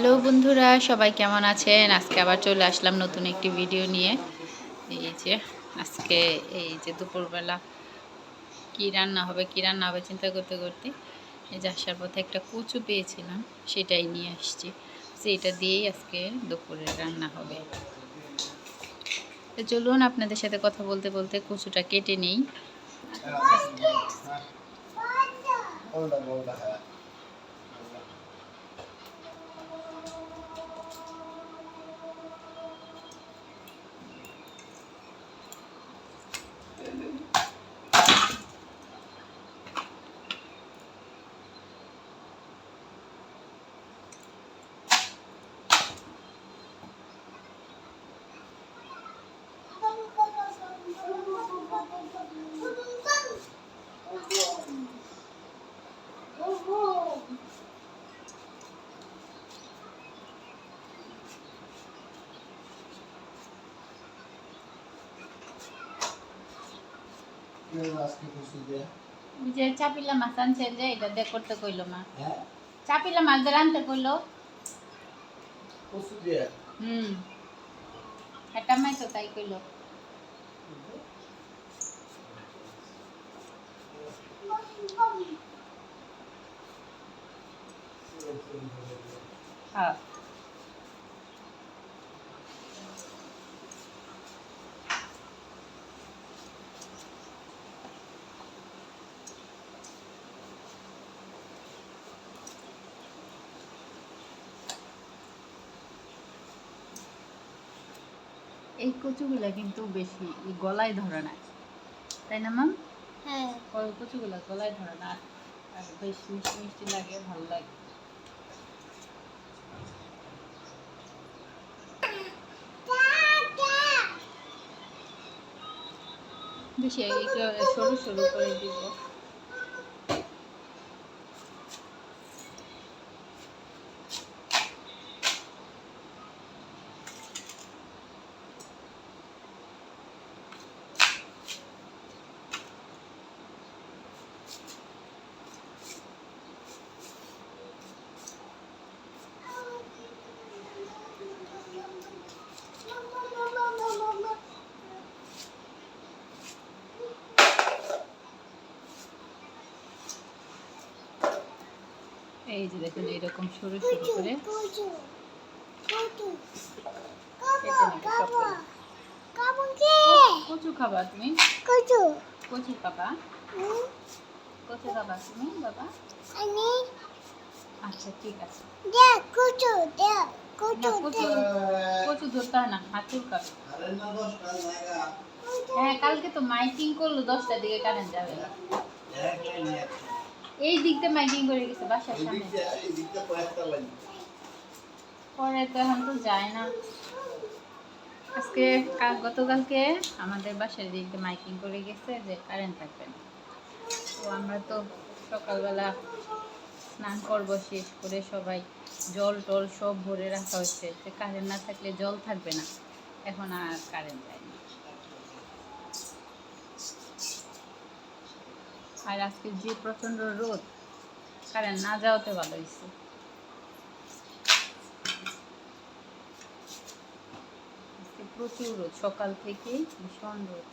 Hello বন্ধুরা সবাই কেমন আছেন? আজকে আবার চলে আসলাম নতুন একটি ভিডিও নিয়ে। এই যে আজকে এই যে দুপুরবেলা কি রান্না হবে কি রান্না হবে চিন্তা করতে করতে এই যে আসার পথে একটা কচু পেয়েছিলাম সেটাই নিয়ে আসছি। সেইটা দিয়েই আজকে দুপুরে রান্না হবে। তো চলুন আপনাদের সাথে কথা বলতে বলতে কচুটা কেটে নেই। আজকে ওই যে? চাপিলা মাছ আনছে যে এটা দিয়ে করতে কইলো মা। হ্যাঁ? চাপিলা মাছ দিয়ে রানতে কইলো। কচু দিয়ে? হুম। এটা মাই তো তাই কইলো। হ্যাঁ। এই কচুগুলা কিন্তু বেশি গলায় ধরে না। তাই না মাম? হ্যাঁ। কচুগুলা গলায় ধরে না আর বেশ মিষ্টি মিষ্টি লাগে ভালো লাগে। বেশি সরু সরু করে দিব। এই যে দেখুন এরকম সরু সরু করে। কচু খাবা তুমি? কচু। খাবা? কচু খাবা তুমি বাবা? আচ্ছা ঠিক আছে। না, কচু দেখ কচু ধরতে হয় না হাত চুলকাবে না দশটা জায়গা হ্যাঁ কালকে তো মাইকিং করল দশটার দিকে কারেন্ট যাবে। এই দিকটা মাইকিং করে গেছে বাসার সামনে। দিকটা দিকটা পরে তো এখন তো যায় না। আজকে কাল- গতকালকে আমাদের বাসার দিক দিয়ে মাইকিং করে গেছে যে কারেন্ট থাকবে না। তো আমরা তো সকালবেলা স্নান করব শেষ করে সবাই জল টল সব ভরে রাখা হচ্ছে। যে কারেন্ট না থাকলে জল থাকবে না। এখন আর কারেন্ট যায় আর আজকে যে প্রচণ্ড রোদ কারেন্ট না যাওয়াতে ভালো হয়েছে। প্রচুর রোদ সকাল থেকে ভীষণ রোদ।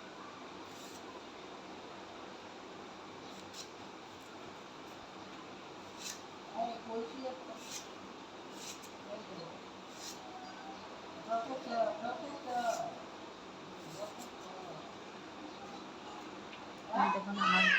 দেখুন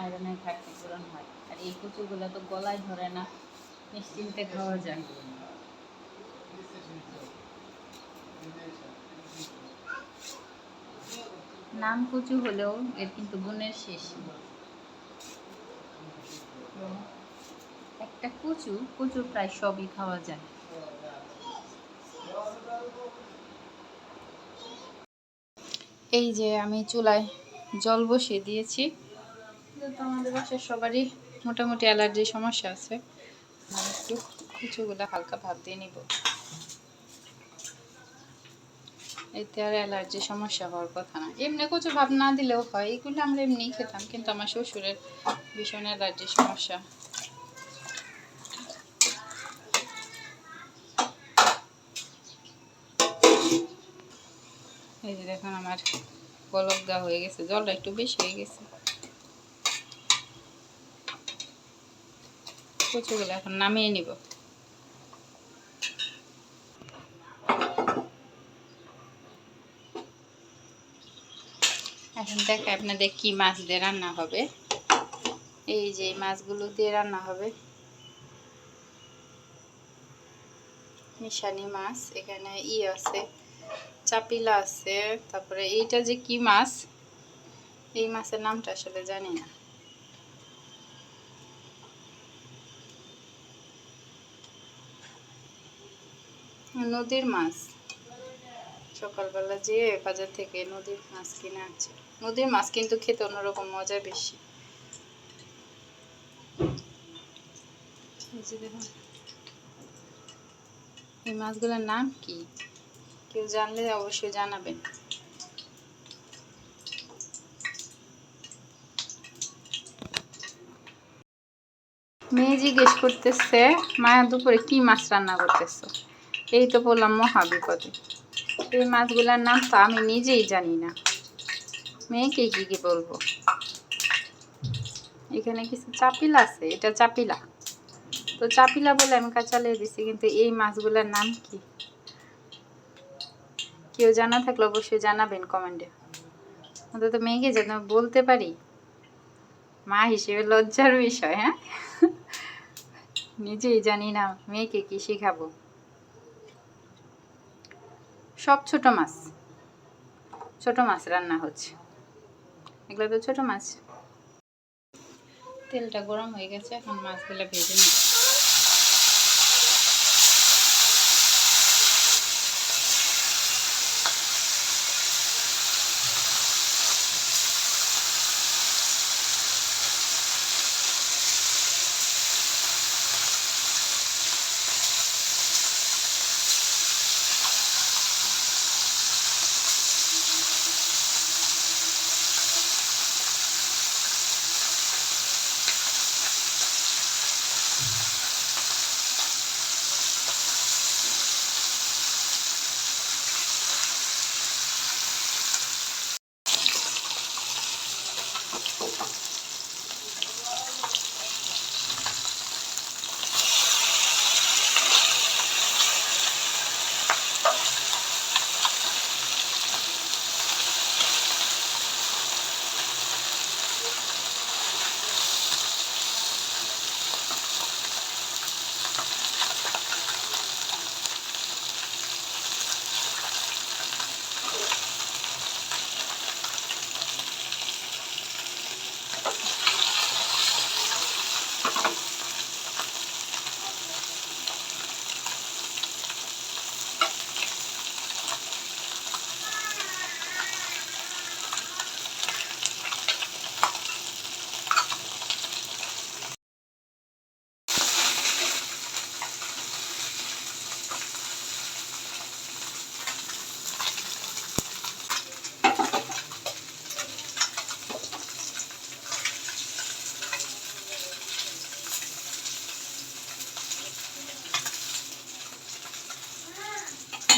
আয়রনের ঘাটতি পূরণ হয়। আর এই তো গলায় ধরে না, নিশ্চিন্তে খাওয়া যায়। নাম কচু হলেও এর কিন্তু গুণের শেষ একটা কচু কচু প্রায় সবই খাওয়া যায়। এই যে আমি চুলায় জল বসিয়ে দিয়েছি। আমাদের বাসায় সবারই মোটামুটি অ্যালার্জির সমস্যা আছে। একটু কুচুগুলো হালকা ভাব দিয়ে নিব। এতে আর অ্যালার্জির সমস্যা হওয়ার কথা না। এমনি কচু ভাব না দিলেও হয়, এগুলো আমরা এমনিই খেতাম, কিন্তু আমার শ্বশুরের ভীষণ অ্যালার্জির সমস্যা। এই যে দেখুন আমার পলক দেওয়া হয়ে গেছে, জলটা একটু বেশি হয়ে গেছে। কচুগুলো এখন নামিয়ে নিব। এখন আপনাদের কি মাছ দিয়ে রান্না হবে। এই যে মাছগুলো দিয়ে রান্না হবে। মিশানি মাছ, এখানে ই আছে, চাপিলা আছে, তারপরে এইটা যে কি মাছ, এই মাছের নামটা আসলে জানি না। নদীর মাছ। সকালবেলা যে বাজার থেকে নদীর মাছ কিনে আনছে। নদীর মাছ কিন্তু খেতে অন্যরকম মজা বেশি। এই মাছগুলোর নাম কি? কেউ জানলে অবশ্যই জানাবেন। মেয়ে জিজ্ঞেস করতেছে, মায়া, দুপুরে কি মাছ রান্না করতেছো? এই তো বললাম মহা বিপদে এই মাছগুলোর নাম তো আমি নিজেই জানি না। মেয়েকে কি কি বলব? এখানে কিছু চাপিলা আছে, এটা চাপিলা। তো চাপিলা বলে আমি কাঁচালে দিছি, কিন্তু এই মাছগুলোর নাম কি? কেউ জানা থাকলে অবশ্যই জানাবেন কমেন্টে। অন্তত মেয়েকে যেন বলতে পারি। মা হিসেবে লজ্জার বিষয় হ্যাঁ? নিজেই জানি না মেয়েকে কি শেখাবো। সব ছোট মাছ। ছোট মাছ রান্না হচ্ছে। এগুলো তো ছোট মাছ। তেলটা গরম হয়ে গেছে, এখন মাছগুলো ভেজে নিই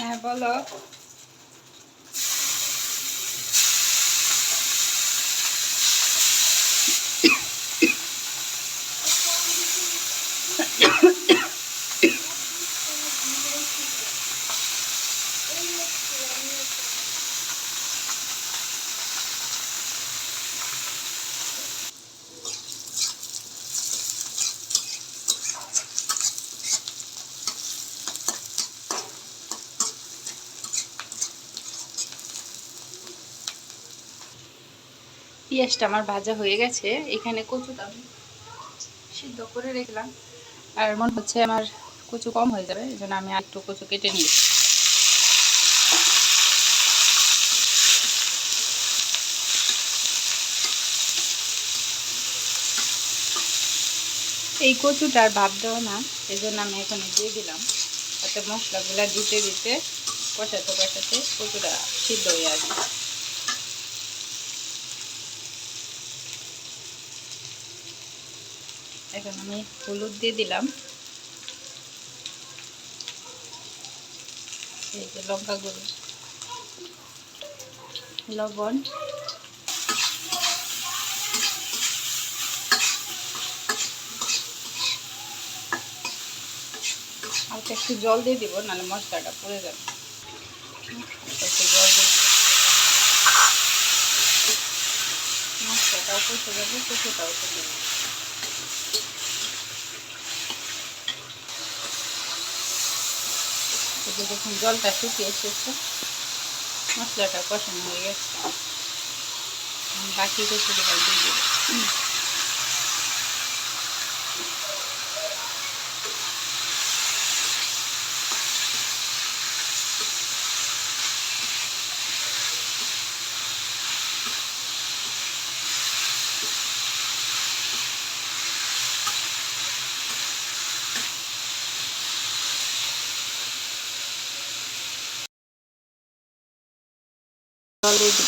হ্যাঁ বলো। পেঁয়াজটা আমার ভাজা হয়ে গেছে, এখানে কচুটা আমি সিদ্ধ করে রেখলাম। আর মনে হচ্ছে আমার কচু কম হয়ে যাবে, এই জন্য আমি আর একটু কচু কেটে নিয়েছি এই কচুটার ভাব দেওয়া না, এই জন্য আমি এখানে দিয়ে দিলাম। তাতে মশলাগুলা দিতে দিতে কষাতে কষাতে কচুটা সিদ্ধ হয়ে আসবে। এখন আমি হলুদ দিয়ে দিলাম। এই যে লঙ্কা গুঁড়ো, লবণ। হালকা একটু জল দিয়ে দিব, নাহলে মশলাটা পড়ে যাবে। একটু জল দিয়ে মশলাটাও কষে যাবে কচুটাও কষে যাবে। যে দেখুন জলটা শুকিয়ে এসেছে মশলাটা কষানো হয়ে গেছে। বাকি কচুটা দিয়ে দিয়ে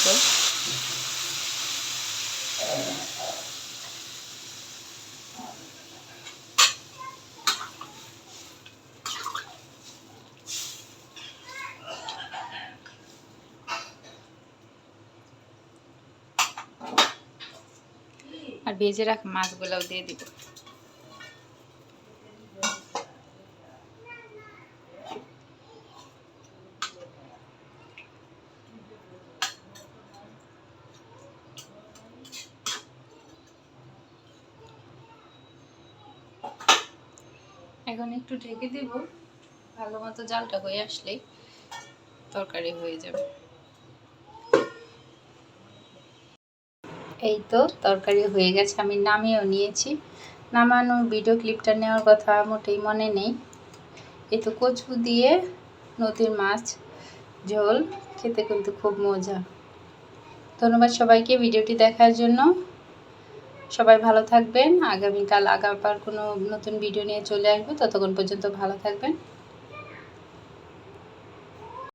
দিব আর ভেজে রাখা মাছগুলোও দিয়ে দিব। এখন একটু ঢেকে দিব। ভালো মতো জালটা হয়ে আসলেই তরকারি হয়ে যাবে। এই তো তরকারি হয়ে গেছে, আমি নামিয়েও নিয়েছি। নামানোর ভিডিও ক্লিপটা নেওয়ার কথা মোটেই মনে নেই। এই তো কচু দিয়ে নদীর মাছ, ঝোল, খেতে কিন্তু খুব মজা। ধন্যবাদ সবাইকে ভিডিওটি দেখার জন্য। সবাই ভালো থাকবেন। আগামীকাল আগাবার কোনো নতুন ভিডিও নিয়ে চলে আসব। ততক্ষণ পর্যন্ত ভালো থাকবেন।